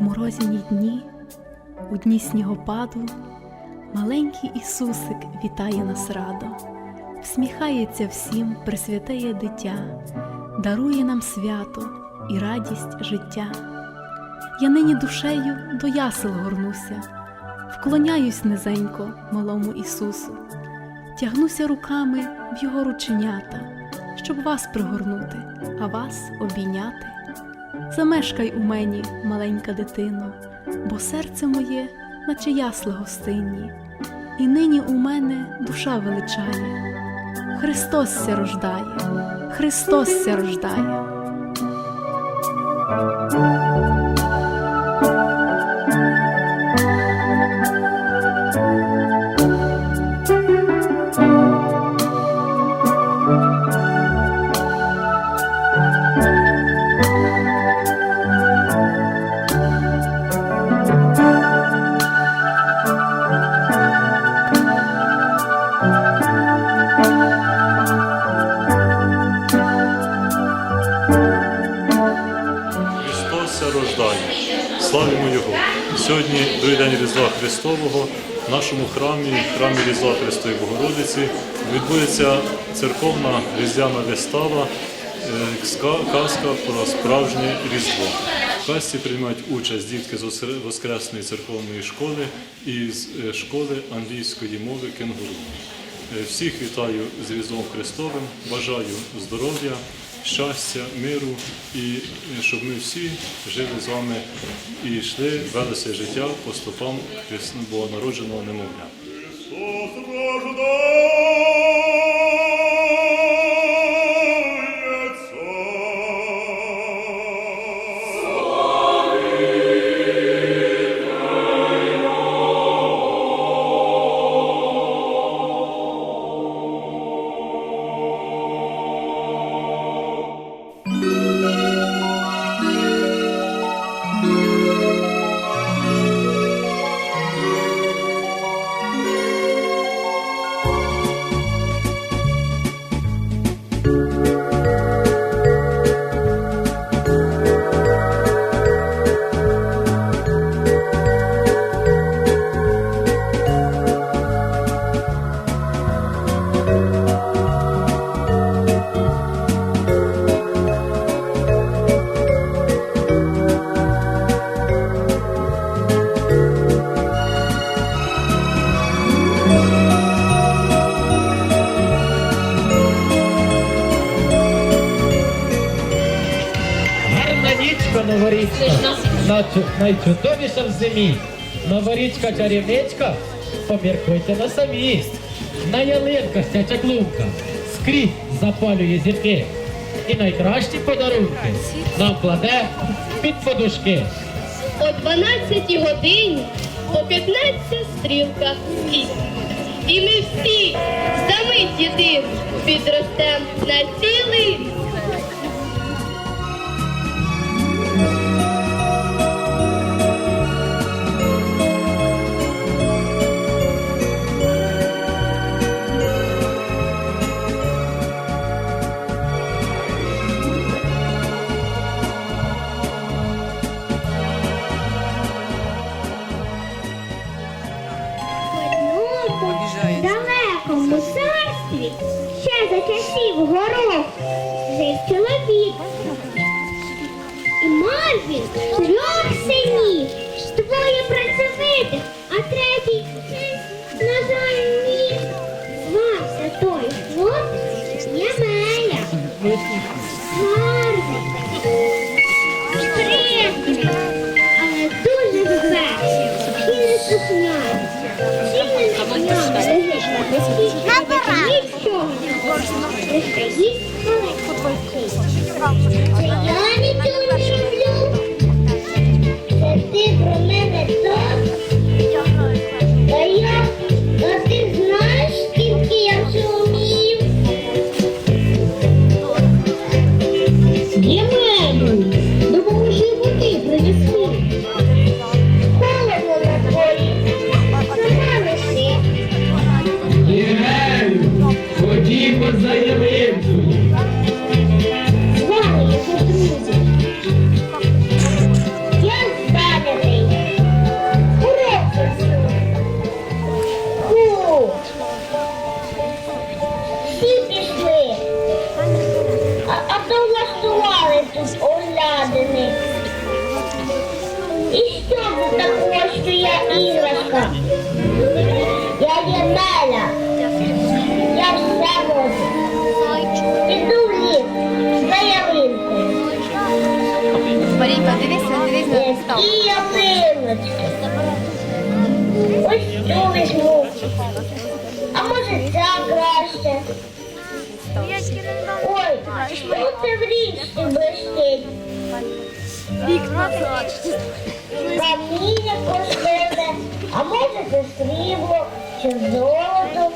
В морозяні дні, у дні снігопаду, маленький Ісусик вітає нас радо, всміхається всім присвятеє дитя, дарує нам свято і радість життя. Я нині душею до ясел горнуся, вклоняюсь низенько малому Ісусу, тягнуся руками в Його рученята, щоб вас пригорнути, а вас обійняти. Замешкай у мені, маленька дитино, бо серце моє, наче ясли гостинні, і нині у мене душа величає. Христос ся рождає, Христос ся рождає. Нашому храмі, храмі Різдва Христової Богородиці, відбудеться церковна різдвяна вистава, е, казка про справжнє Різдво. В казці приймають участь дітки з Воскресної церковної школи і з е, школи англійської мови Кенгуру. Е, Всіх вітаю з Різдвом Христовим, бажаю здоров'я, щастя, миру і е, щоб ми всі жили з вами і йшли, вели своє життя по стопам Богонародженого немовля. Найчудовіша в зимі. Новорічка чарівничка, поміркуйте на самі. На ялинках ця чаклунка скрізь запалює зірки. І найкращі подарунки нам кладе під подушки. О 12 годині, о 15 стрілка світ. І ми всі за мить єдину підростем на цілий я не що я іграшка. Я є Неля. Я все можу. Піду в ліс за ялинкою. Марійка, дивися, дивися став. Ялиночки. Ось цю візьму. А може ця краще. Ой, що це в річці блищить? Каміння коштовне, а може це срібло чи золото.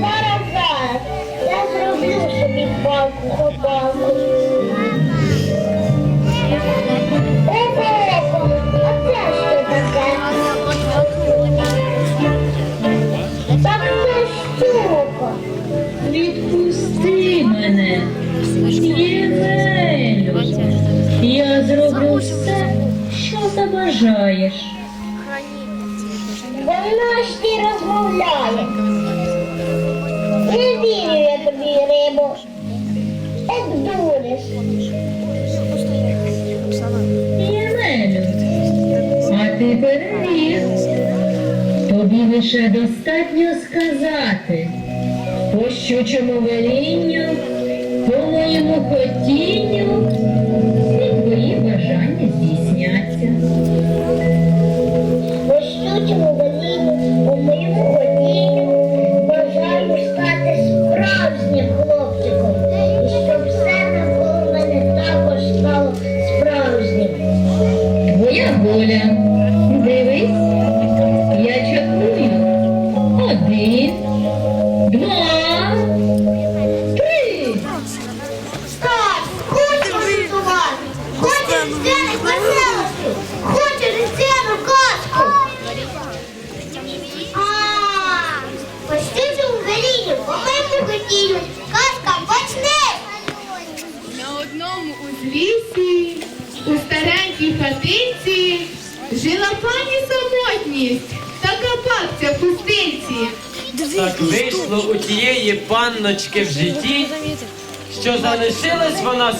Зараз, я зроблю собі палку-хопалку. Ого, забажаєш. Вона ж ти розмовляє. Не вірю я тобі, рибо. Так дуриш. Євелю, а ти переміг. Тобі лише достатньо сказати. По щучому велінню, по моєму хотінню, здійсняться. По щучому у моєму ходінню, бажаю стати справжнім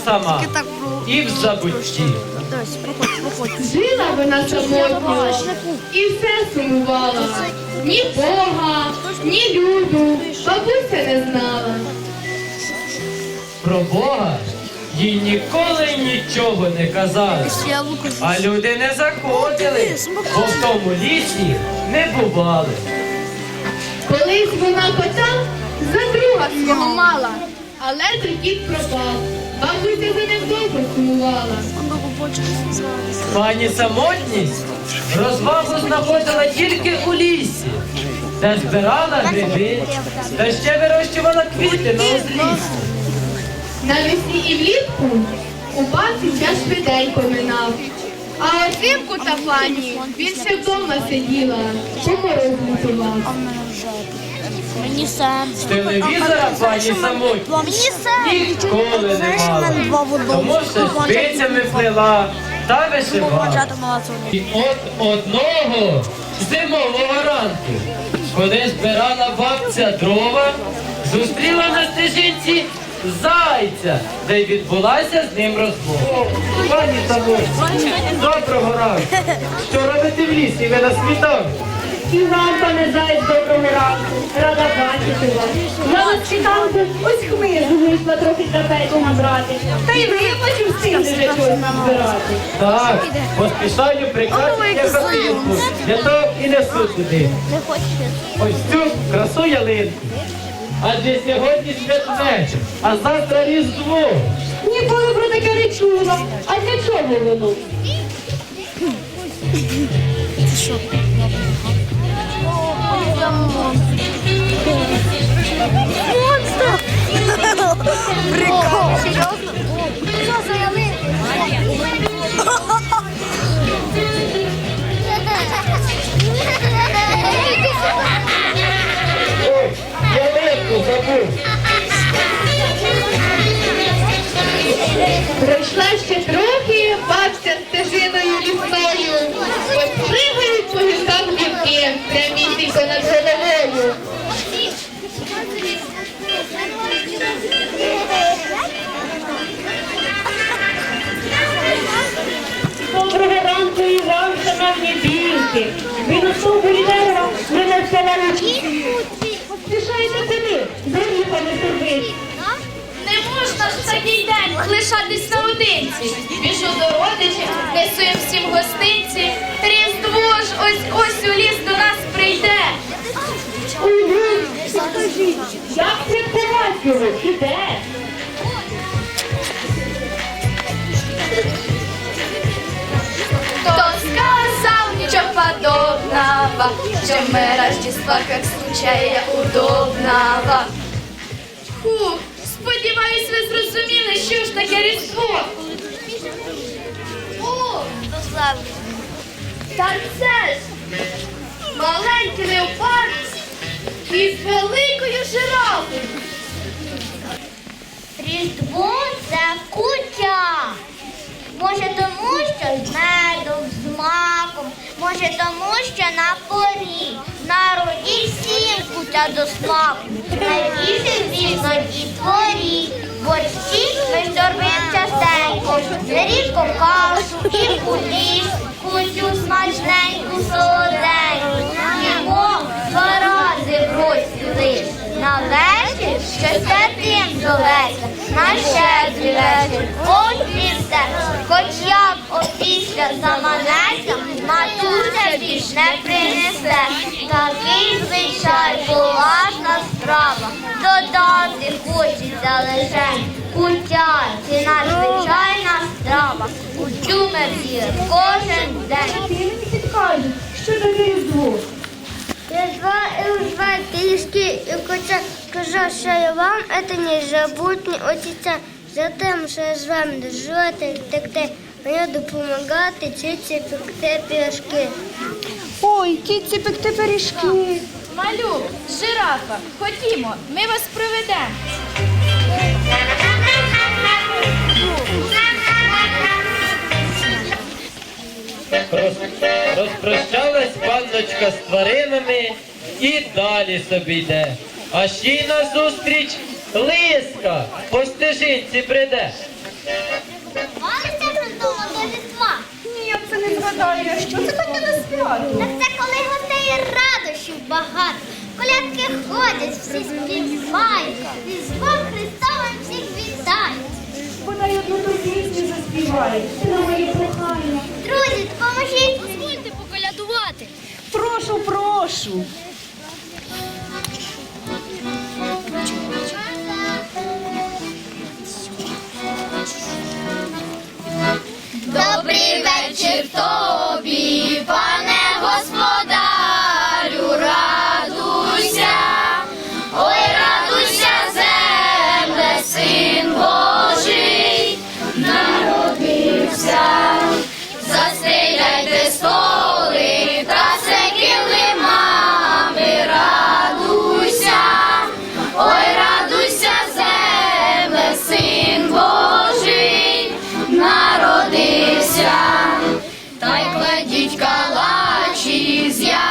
сама і в забутті. Жила вона самотньо і все сумувала. Ні Бога, ні люду, бабуся не знала. Про Бога їй ніколи нічого не казали. А люди не заходили, бо в тому лісі не бували. Колись вона кота за друга свого мала, але той кіт пропав. Бабуся за ним довго сумувала. Пані самотність розвагу знаходила тільки у лісі, де збирала гриби, та ще вирощувала квіти на узліссі. Навесні і влітку у бабці час швиденько минав. А взимку та пані більше вдома сиділа, по морозу. Мені сенс. З телевізора пані самотність ніколи не мала, тому що спицями плела та вишивала. І от одного зимового ранку, коли збирала бабця дрова, зустріла на стежинці зайця, де й відбулася з ним розмова. Пані Самотні, доброго ранку. Що робите в лісі? Ви на світанку? І вам, пане Заєць, доброго ранку. Рада бачити вас. Я на світанку ось хмизу вийшла трохи трапезу набрати. Та й ви, я бачу, встигли вже щось збирати. Так, поспішаю прикрасити хатинку. Для того і несу хочеш? Ось цю красу ялинку. Адже сьогодні святвечір, а завтра Різдво. Ніколи про таке не чула. А для чого воно? Монстр! Прикол! Серйозно? Ялинку забув. Пройшла ще трохи, бабця стежиною лісною. Ось пригають по гілкам гілки, прямісінько над головою. Яскраві білки. Він у стовбурі дерева принесе на ручки. Поспішайте куди? Заїхали турбить. Не можна ж в такий день лишатись наодинці. Біжу до родичів, несу їм всім гостинці. Різдво ж ось ось у ліс до нас прийде. Ой, скажіть, як святкувати його? Іде? Кто сказал ничего подобного, что мы Рождества как случая удобного. Фух, сподіваюсь, ви зрозуміли, що ж таке Різдво. О, та це ж маленький леопард із великою жирафою. Різдво це куття. Може тому, що з медом, з маком, може тому, що на порі, на сімку та куття до смаку. Найбільше звісно дітворі. Борщі ми сторбуємо частенько, нерідко кашу і куліш, кутю смачненьку солоденьку. Лиш. На вечір щось святим зоветься, на щедрий вечір. Все, хоч як опісля заманеться, матуся більш не принесе. Такий звичай, поважна справа, додати хочеться лише. Куття, це наш звичайна страва, кутю ми кожен день. Ти що таке Різдво? Книжки и куча кажу, що я вам это не забутні отця. За тим, що я з вами жити, текти, мені допомагати, вчитися пекти пішки. Ой, кітці пекти пиріжки. Малюк, жирафа, ходімо, ми вас проведемо. Розпрощалась панночка з тваринами і далі собі йде. А ще й назустріч лиска по стежинці прийде. До Різдва. Ні, я це не згадаю. А Що це таке на свято? Так це коли гостей радощів багато. Колядки ходять, всі співають. Різдвом Христовим всіх вітають. Бодай одну ту пісню заспіває. Це на мої прохання. Друзі, допоможіть. Дозвольте поколядувати. Прошу, прошу. Добрий вечір калачі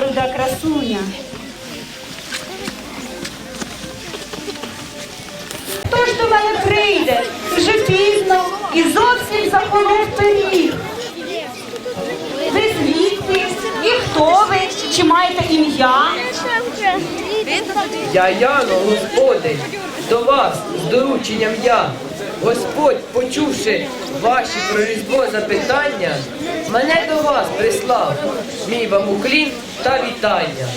Руда красуня. Хто ж до мене прийде? Вже пізно і зовсім захолов пиріг. Ви звідки? І хто ви? Чи маєте ім'я? Я Яно, Господень, до вас з дорученням я. Господь, почувши ваші про різдво запитання, мене до вас прислав. Мій вам уклін та вітання.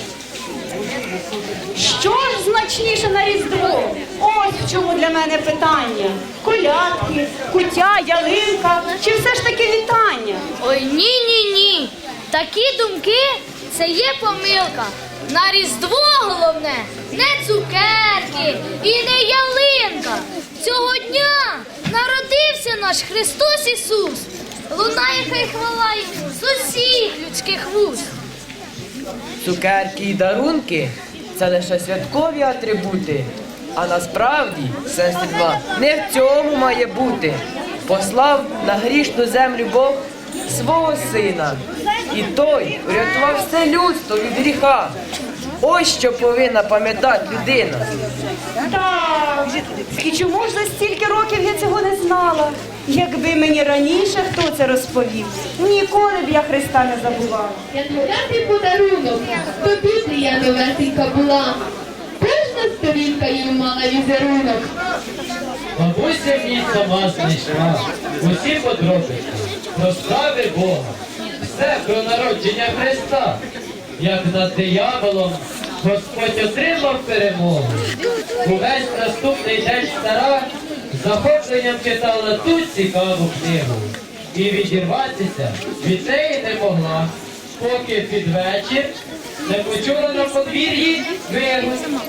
Що ж значніше на Різдво? Ось в чому для мене питання. Колядки, куття, ялинка чи все ж таки вітання? Ой, ні, ні, ні. Такі думки це є помилка. На Різдво головне не цукерки і не ялинка. Цього дня народився наш Христос Ісус. лунає хай хвала йому з усіх людських вуст. Цукерки і дарунки це лише святкові атрибути. А насправді Різдва не в цьому має бути. Послав на грішну землю Бог свого сина. І той врятував все людство від гріха. Ось що повинна пам'ятати людина. Так, і чому ж за стільки років я цього не знала? Якби мені раніше хто це розповів, ніколи б я Христа не забувала. Як мовляти подарунок, то Біблія новесенька була. Кожна сторінка її мала візерунок. Бабуся мій сама знайшла усі подробиці про справи Бога, все про народження Христа, як над дияволом Господь отримав перемогу. Увесь наступний день стара захопленням читала ту цікаву книгу і відірватися від неї не могла, поки під вечір не почула на подвір'ї вигук.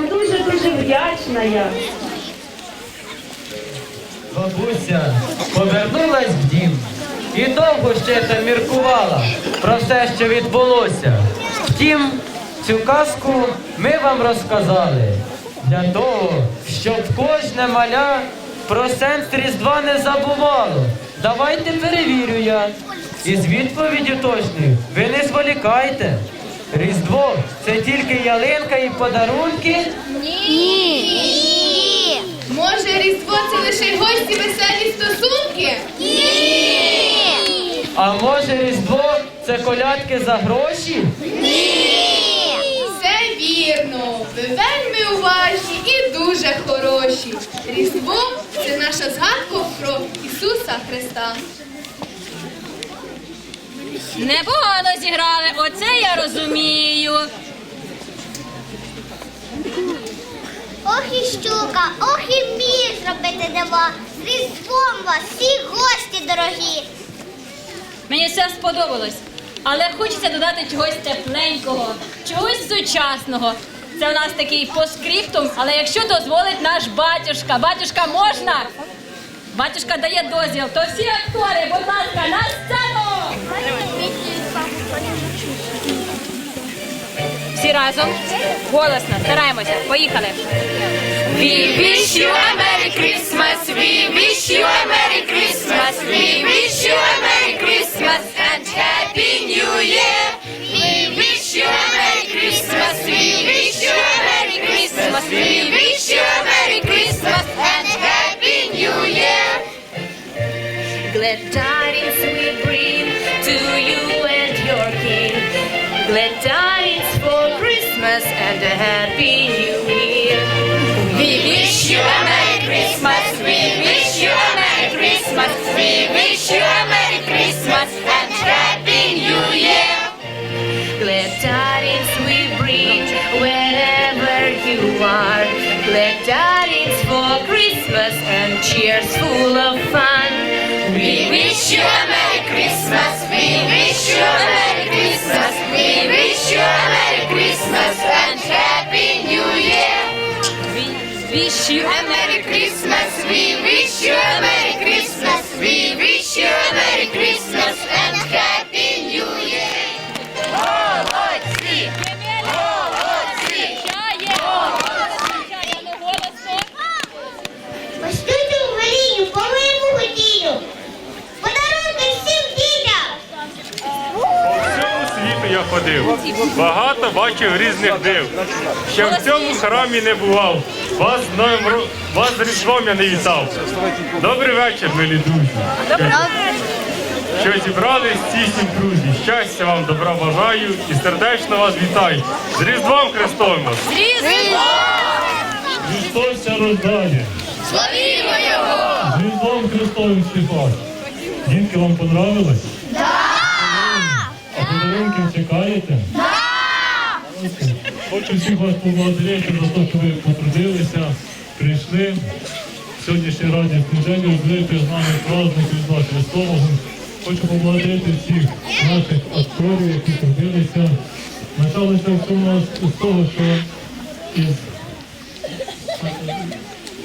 Вам дуже-дуже вдячна я. Бабуся повернулась в дім і довго ще там міркувала про все, що відбулося. Втім, цю казку ми вам розказали для того, щоб кожне маля про сенс Різдва не забувало. Давайте перевірю я. Із відповіддю точною ви не зволікайте. Різдво це тільки ялинка і подарунки. Ні. Може, Різдво це лише гості веселі стосунки? Ні. А може Різдво це колядки за гроші? Ні. Все вірно. Ви вельми уважні і дуже хороші. Різдво це наша згадка про Ісуса Христа. Непогано зіграли, оце я розумію. Ох і щука, ох і вміє зробити дива. З Різдвом вас, всі гості дорогі. Мені все сподобалось. Але хочеться додати чогось тепленького, чогось сучасного. Це у нас такий поскриптум, але якщо дозволить наш батюшка. Батюшка можна? Батюшка дає дозвіл. То всі актори, будь ласка, на сцену! Всі разом. Голосно, стараємося. Поїхали. We wish you a Merry Christmas. We wish you a Merry Christmas. We wish you a Merry Christmas and Happy New Year. We wish you a medallions for Christmas and a happy new year. We wish you a Merry Christmas, we wish you a Merry Christmas, we wish you a Merry Christmas and Happy New Year. Glad tidings we bring wherever you are. Glad tidings for Christmas and cheers full of fun. We wish you a Merry you a Merry Christmas and Happy New Year. We wish you a Merry Christmas. We wish you Багато бачив різних див. Ще в цьому храмі не бував. Вас з Новим ро- вас з Різдвом я не вітав. Добрий вечір, милі друзі. Що, зібрались ці сім друзі. Щастя вам, добра бажаю і сердечно вас вітаю. З Різдвом Христовим! вас! Христос ся роздає. Славімо Його! З Різдвом Христовим Стефан. Дітки, вам понравилось? Подарунків чекаєте? Хочу всіх вас поблагодарити за те, що ви потрудилися, прийшли. Сьогоднішній радісний день розвити з нами праздник Різдва Христового. Хочу поблагодарити всіх наших акторів, які трудилися. Почалося все у нас з того, що із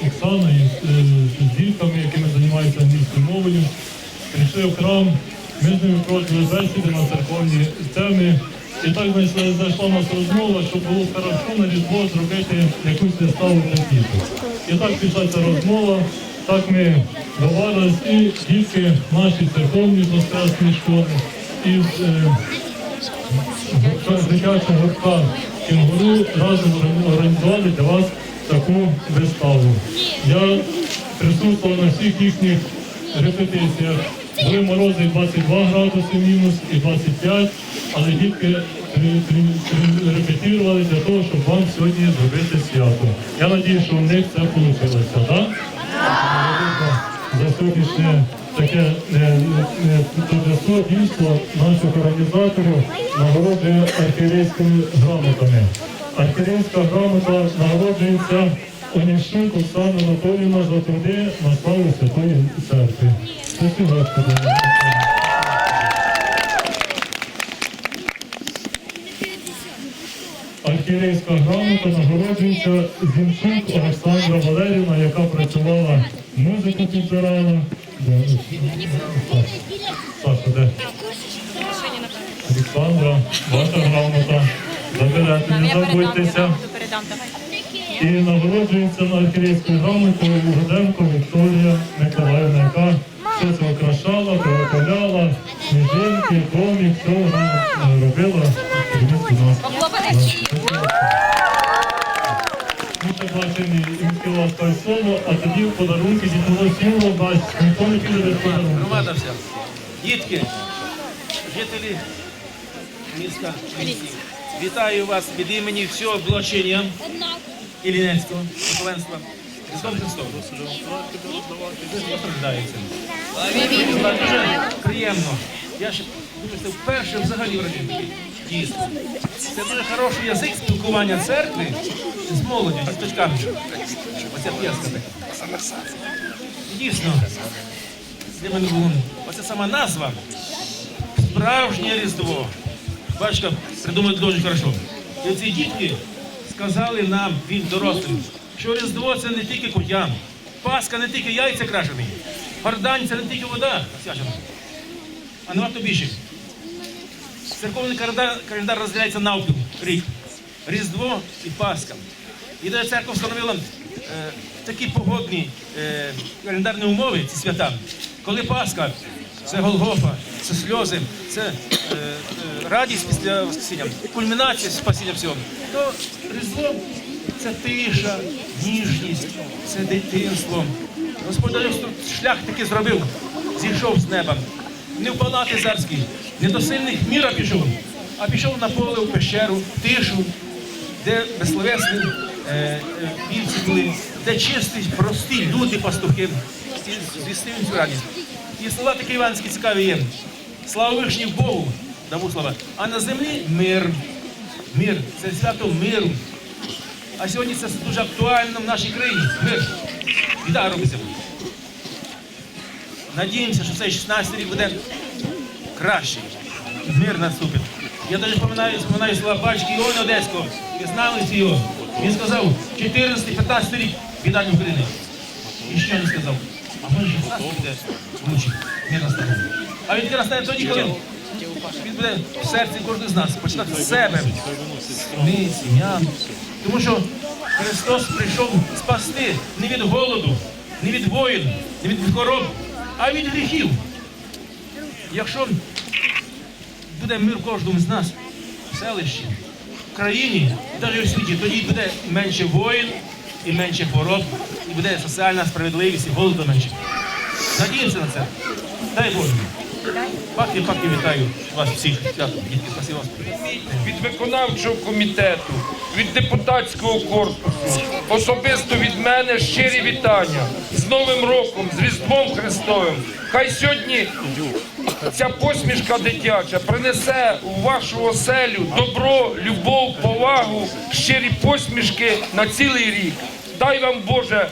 Оксаною, з, е, з дітками, якими займаються англійською мовою. Прийшли в храм, ми з ними проводили бесіди на церковні теми. І так зайшла нас розмова, щоб було хорошо на різдво зробити якусь виставу для діток. І так пішла ця розмова, так ми доварились, і дітки наші церковні воскресні школи, із е, дитячого гуртка кінгуру разом організували для вас таку виставу. Я присутствував на всіх їхніх репетиціях. Були морози 22 градуси мінус і 25, але дітки репетирували для того, щоб вам сьогодні зробити свято. Я надію, що в них це вийшло, так? За сьогоднішнє таке е, е, торжество дійство наших організаторів нагороджує архієрейськими грамотами. Архієрейська грамота нагороджується Оніщук Оксана Анатоліївна за труди на славу Святої Церкви. Спасибо, Господи. Архієрейська грамота нагороджується Зінчук Олександра Валерівна, яка працювала музику підбирала. Саша, де? Олександра, ваша грамота. Заберете, не забудьтеся. І нагороджується на архієрейську грамоту Гуденко Вікторія Миколаївна, яка все це окрашала, виготовляла, сніжинки, домик, все вона е, робила. Ми бачимо і співав той соло, а тоді в подарунки дітей сіло дасть. Ніхто не піде без подарунку. Громада вся. Дітки, жителі міста Вітаю вас від імені всього облачення Іллінецького духовенства. Христом Христом. Страждається. Дуже приємно. Я ще думаю, вперше взагалі в. Дійсно. Це дуже хороший язик спілкування церкви з молоддю, з діточками. Оця п'яска така. Дійсно. Оце сама назва. Справжнє Різдво. Бачка, придумали дуже хорошо. І ці дітки сказали нам, він дорослим, що Різдво це не тільки кутям, Пасха не тільки яйця крашені, Гордань це не тільки вода свячена, а набагато більше. Церковний календар, розділяється навпіл рік. Різдво і Пасха. І церква встановила е, такі погодні е, календарні умови, ці свята, коли Пасха, це Голгофа, це сльози, це е, е, радість після Воскресіння, кульмінація спасіння всього, то Різдво це тиша, ніжність, це дитинство. Господь шлях таки зробив, зійшов з неба. Не в палати царські, не до сильних міра пішов, а пішов на поле в пещеру, в тишу, де безсловесні е, е, вівці були, де чисті, прості люди, пастухи, і звістив цю радість. І слова такі іванські цікаві є. Слава вишні Богу, дамо слава. А на землі мир. Мир. Це свято миру. А сьогодні це дуже актуально в нашій країні. Мир. Біда робиться. Надіємося, що цей 16 рік буде кращий. Мир наступить. Я теж пам'ятаю, пам'ятаю слова батьки Іони Одеського. Ви знали його. Він сказав, 14-15 рік віддання України. І що не сказав? А може ж буде лучше, мир настане. А він настане тоді, коли він буде в серці кожен з нас починати з себе, ми, сім'я. Тому що Христос прийшов спасти не від голоду, не від воїн, не від хвороб, а від гріхів. Якщо буде мир кожному з нас в селищі, в країні, навіть у світі, тоді буде менше воїн і менше хвороб, і буде соціальна справедливість, і голоду менше. Надіємося на це. Дай Боже. Паки, паки, вітаю вас всіх. Спасибо від виконавчого комітету, від депутатського корпусу, особисто від мене щирі вітання з Новим роком, з Різдвом Христовим. Хай сьогодні ця посмішка дитяча принесе у вашу оселю добро, любов, повагу, щирі посмішки на цілий рік. Дай вам Боже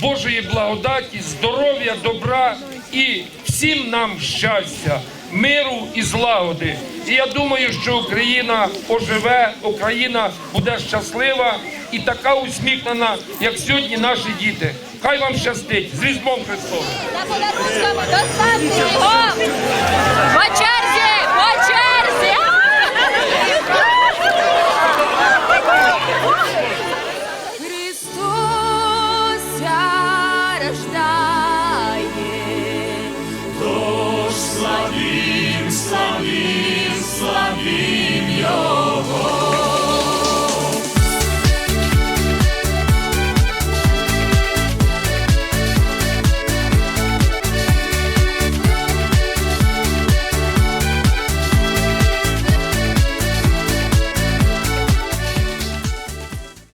Божої благодаті, здоров'я, добра і всім нам щастя, миру і злагоди. І я думаю, що Україна оживе, Україна буде щаслива і така усміхнена, як сьогодні наші діти. Хай вам щастить з Різдвом Христовим! На подарунками до